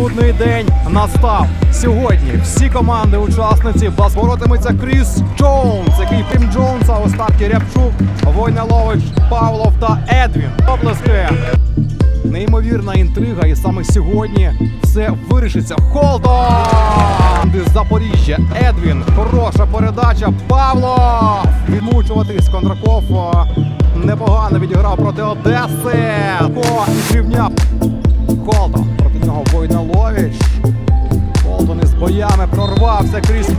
Судний день настав сьогодні. Всі команди учасниці бас боротиметься Кріс Джонс, який Тим Джонса у Рябчук, Войнелович, Павлов та Едвін. Оплески. Неймовірна інтрига, і саме сьогодні все вирішиться. Холдон! Запоріжжя. Едвін. Хороша передача. Павло! Відмучуватись. Кондраков непогано відіграв проти Одеси. Ко і. Холдон. Проти нього Войнолович. Холдон із боями прорвався крізь.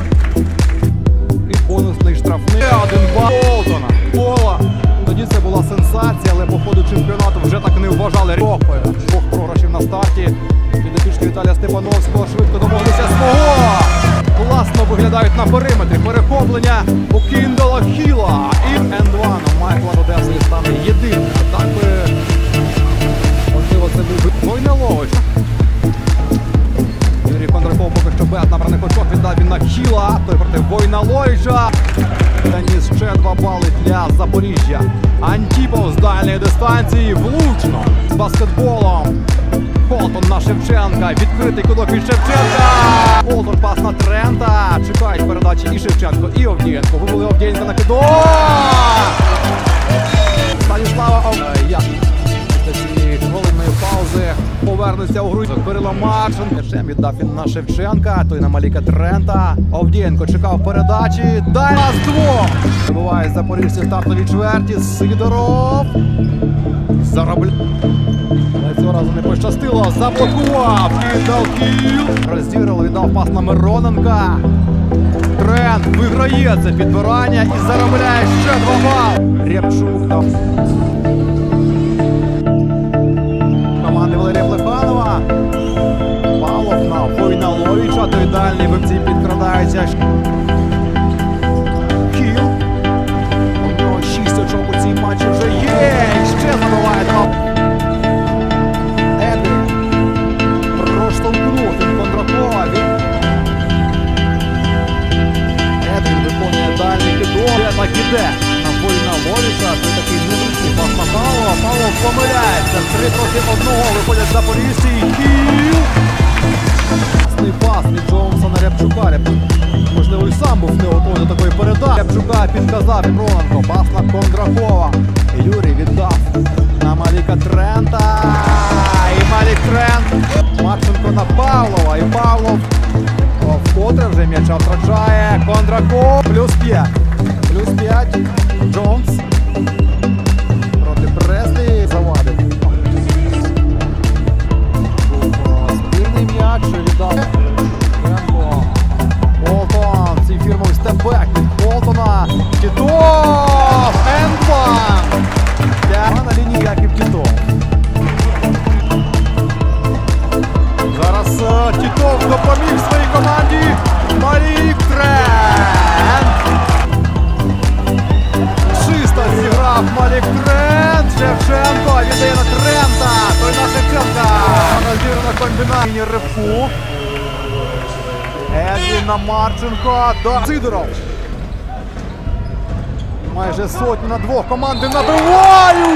І бонусний штрафний. Один бал Холдона. Пола. Тоді це була сенсація, але по ходу чемпіонату вже так не вважали. Рохою. Двох програшів на старті. Підопічні Віталія Степановського швидко домоглися свого. Класно виглядають на периметрі. Перехоплення у Кіндала Хіла. І Н2 Майкла Одеси стане єдиним. Так би, можливо, це був би він. Той проти Войнеловича. Таніс ще два бали для Запоріжжя. Антіпов з дальньої дистанції влучно з баскетболом. Холтон на Шевченка. Відкритий кудок від Шевченка. Холтон пас на Трента. Чекають передачі і Шевченко, і Овдієнко. Вивели Овдієнка на кидок. Станіслава Ов... паузи повернеться у гру. Кирило Марченко. М'ячем віддав він на Шевченка. Той на Маліка Трента. Овдієнко чекав передачі. Дай нас двох. Вибиває запоріжці стартові чверті. Сидоров. Заробляє. Цього разу не пощастило. Заблокував. Кидав кіл. Розіграв, віддав пас на Мироненка. Тренд виграє це підбирання і заробляє ще два бал. Рябчук там. Команди Валерія Плеханова. Павлов на Войналовича. Той дальній випці підкрадається. Кіл. У нього шість очок у цій матчі вже є. І ще забиває два. Едвін. Проштовхнув він Кондракова. Так іде на Война Ловіча. Той такий невеликий пас на Павлова. Павлов помиляється. Три проти одного виходять запоріжці. Класний пас від Джонса на Рябчука. Рябчук, можливо, і сам був не готовий до такої передачі. Рябчука підказав Роненко. Пас на Кондракова. Юрій віддав на Маліка Трента. І Малік Трент. Марченко на Павлова. І Павлов вкотре вже м'яча втрачає. Кондраков. Плюс 5. Плюс 5. Джонс. Проти Преслі Віддав. Френко. Болтон. Цей фірмовий степбек від Болтона. Тітов. Ендван. На лінії Яків Тітов. Зараз е, Тітов допоміг своїй команді. Марік Трент. Чисто зіграв Малік Трент. Шевченко віддає на Трента. Розіграна ривку. Едвін на Марченко. До Сидоров. Майже сотню на двох команди набивають.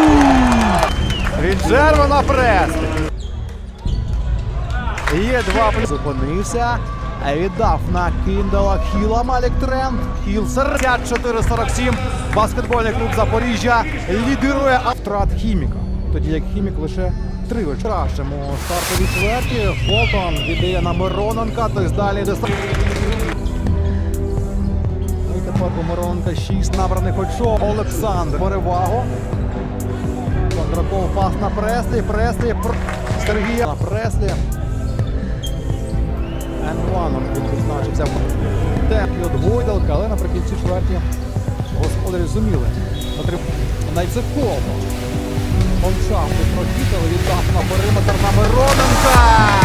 Від Жерва на Преслі. Є два плюс. Зупинився. Віддав на Кіндала Хіла Малік Тренд. Хіл 54-47. Баскетбольний клуб Запоріжжя лідирує втрат хіміка. Тоді як хімік лише три. Кращому стартовій чверті. Фолтон віддає на Мироненка. Той далі дистанції. Ну і тепер у Мироненка 6 набраних очок. Олександр перевагу. Кондраков пас на Преслі. Преслі. Пр... Сергія на Преслі. Енваном відзначився. Теплі от Гойдалка, але наприкінці чверті господарі зуміли. Найцевков. Ландшафти прохітали, віддав на периметр на Мироненка.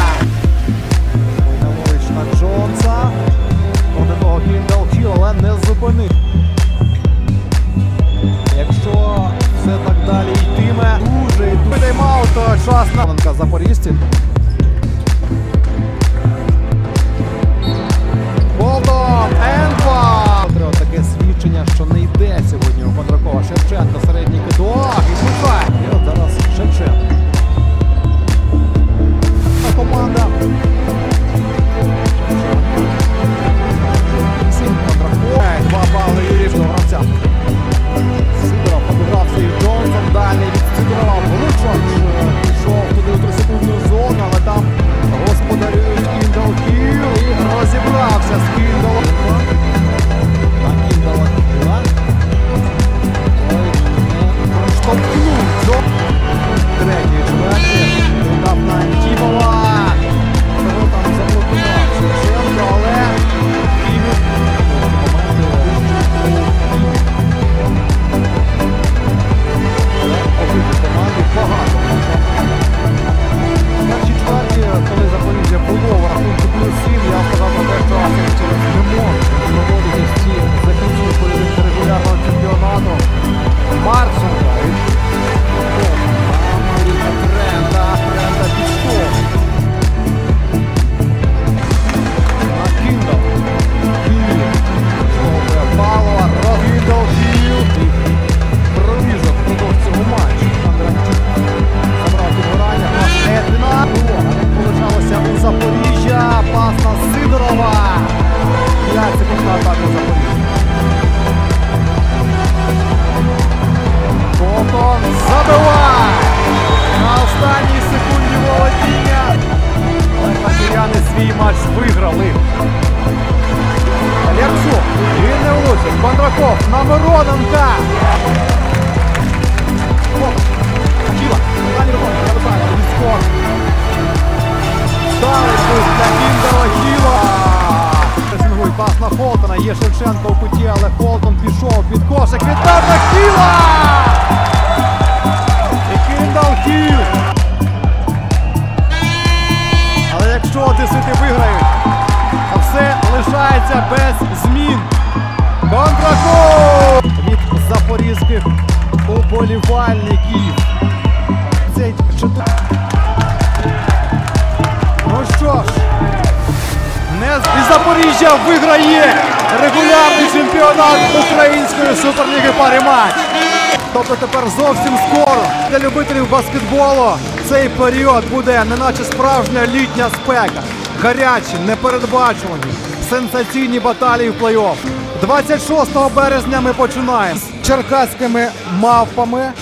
Свій матч виграли. Лерчук, він не влучить. Кондраков на Мироненка. Оп, Акіла, далі для Кіндера Хіла. Пресингує пас на Холтона, є Шевченко у куті, але Холтон пішов під кошик, віддав на Хіла! Кіндал Хіл. Якщо одесити виграють, то все лишається без змін. Контраков від запорізьких уболівальників. Ну що ж, і Запоріжжя виграє регулярний чемпіонат Української суперліги пари матч. Тобто тепер зовсім скоро для любителів баскетболу цей період буде неначе справжня літня спека. Гарячі, непередбачувані, сенсаційні баталії в плей-офф. 26 березня ми починаємо з черкаськими мавпами